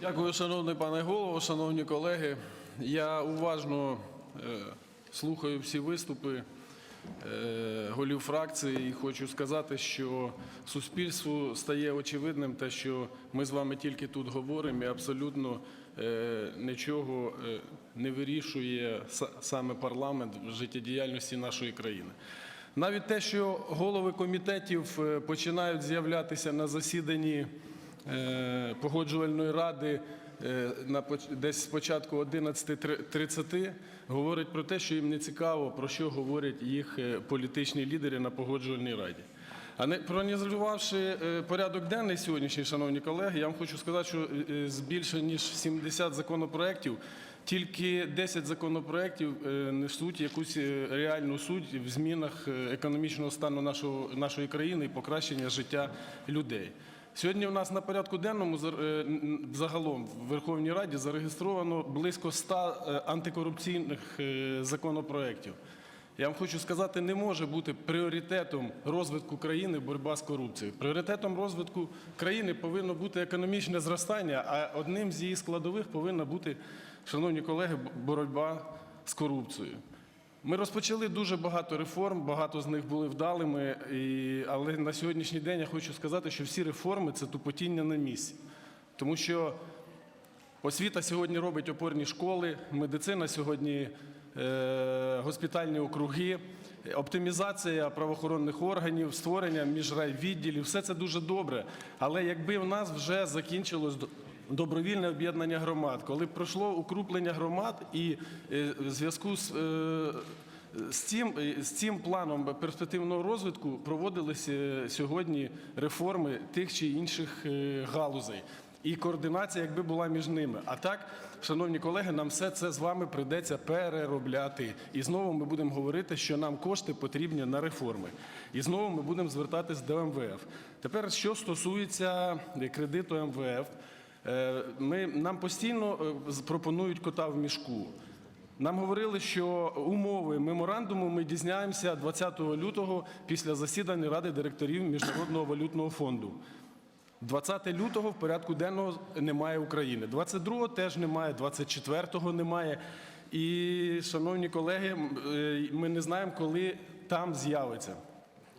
Дякую, шановний пане голово, шановні колеги. Я уважно е, слухаю всі виступи е, голів фракції і хочу сказати, що суспільству стає очевидним те, що ми з вами тільки тут говоримо і абсолютно е, нічого не вирішує са- саме парламент в життєдіяльності нашої країни. Навіть те, що голови комітетів починають з'являтися на засіданні погоджувальної ради е, десь з початку 11.30, говорить про те, що їм не цікаво, про що говорять їх е, політичні лідери на погоджувальній раді. А не проаналізувавши е, порядок денний сьогоднішній, шановні колеги, я вам хочу сказати, що е, з більше ніж 70 законопроєктів тільки 10 законопроєктів е, несуть якусь е, реальну суть в змінах е, економічного стану нашого, нашої країни і покращення життя людей. Сьогодні у нас на порядку денному е, загалом в Верховній Раді зареєстровано близько 100 е, антикорупційних е, законопроєктів. Я вам хочу сказати, не може бути пріоритетом розвитку країни боротьба з корупцією. Пріоритетом розвитку країни повинно бути економічне зростання, а одним з її складових повинна бути, шановні колеги, боротьба з корупцією. Ми розпочали дуже багато реформ, багато з них були вдалими, і, але на сьогоднішній день я хочу сказати, що всі реформи це тупотіння на місці. Тому що Освіта сьогодні робить опорні школи, медицина сьогодні е, госпітальні округи, оптимізація правоохоронних органів, створення міжрайвідділів – все це дуже добре. Але якби в нас вже закінчилось добровільне об'єднання громад, коли пройшло укруплення громад і е, в зв'язку з е, з цим, з цим планом перспективного розвитку проводилися е, сьогодні реформи тих чи інших е, галузей. І координація, якби була між ними. А так, шановні колеги, нам все це з вами прийдеться переробляти. І знову ми будемо говорити, що нам кошти потрібні на реформи. І знову ми будемо звертатись до МВФ. Тепер, що стосується е, кредиту МВФ, Е, ми, нам постійно е, пропонують кота в мішку. Нам говорили, що умови меморандуму ми дізнаємося 20 лютого після засідання Ради директорів Міжнародного валютного фонду. 20 лютого в порядку денного немає України. 22-го теж немає, 24-го немає. І, шановні колеги, е, ми не знаємо, коли там з'явиться.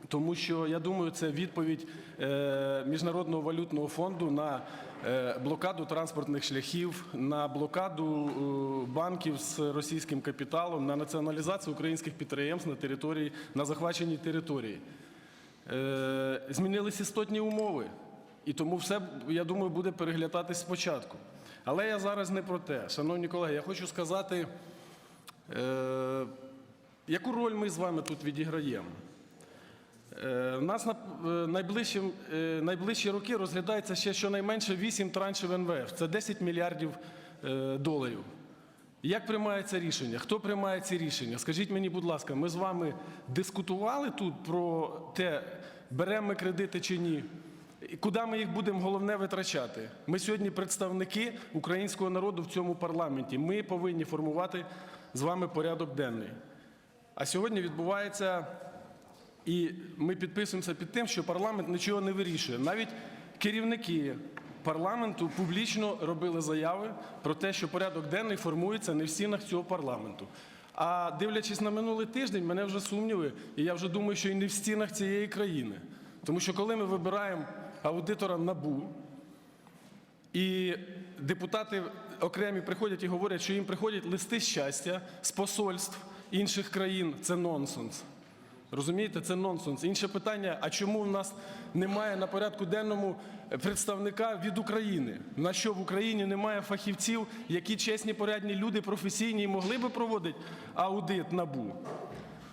Тому що я думаю, це відповідь е, Міжнародного валютного фонду на е, блокаду транспортних шляхів, на блокаду е, банків з російським капіталом, на націоналізацію українських підприємств на території на захваченій території. Змінились істотні умови, і тому все, я думаю, буде переглядатись спочатку. Але я зараз не про те. Шановні колеги, я хочу сказати, яку роль ми з вами тут відіграємо. Е, У нас на е, найближчим, е, найближчі роки розглядається ще щонайменше 8 траншів НВФ. Це 10 мільярдів е, доларів. Як приймається рішення? Хто приймає ці рішення? Скажіть мені, будь ласка, ми з вами дискутували тут про те, беремо ми кредити чи ні? Куди ми їх будемо головне витрачати? Ми сьогодні представники українського народу в цьому парламенті. Ми повинні формувати з вами порядок денний. А сьогодні відбувається і ми підписуємося під тим, що парламент нічого не вирішує. Навіть керівники парламенту публічно робили заяви про те, що порядок денний формується не в стінах цього парламенту. А дивлячись на минулий тиждень, мене вже сумніви, і я вже думаю, що і не в стінах цієї країни. Тому що коли ми вибираємо аудитора НАБУ, і депутати окремі приходять і говорять, що їм приходять листи щастя з посольств інших країн. Це нонсенс. Розумієте, це нонсенс. Інше питання: а чому в нас немає на порядку денному представника від України? На що в Україні немає фахівців, які чесні, порядні люди, професійні могли би проводити аудит набу?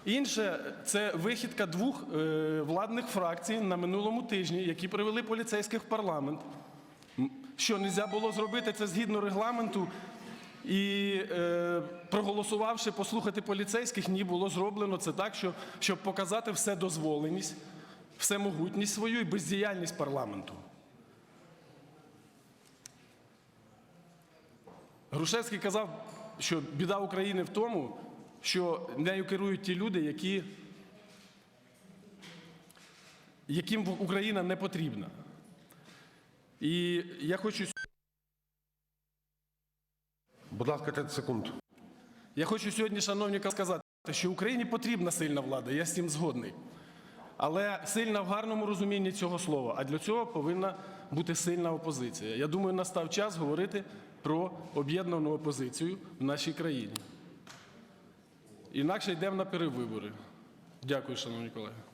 Інше це вихідка двох е, владних фракцій на минулому тижні, які привели поліцейських в парламент. Що не можна було зробити це згідно регламенту. І е, проголосувавши послухати поліцейських, ні, було зроблено це так, що, щоб показати вседозволеність, всемогутність свою і бездіяльність парламенту. Грушевський казав, що біда України в тому, що нею керують ті люди, які, яким Україна не потрібна. І я хочу Будь ласка, 30 секунд. Я хочу сьогодні, шановні сказати, що Україні потрібна сильна влада, я з цим згодний. Але сильна в гарному розумінні цього слова. А для цього повинна бути сильна опозиція. Я думаю, настав час говорити про об'єднану опозицію в нашій країні. Інакше йдемо на перевибори. Дякую, шановні колеги.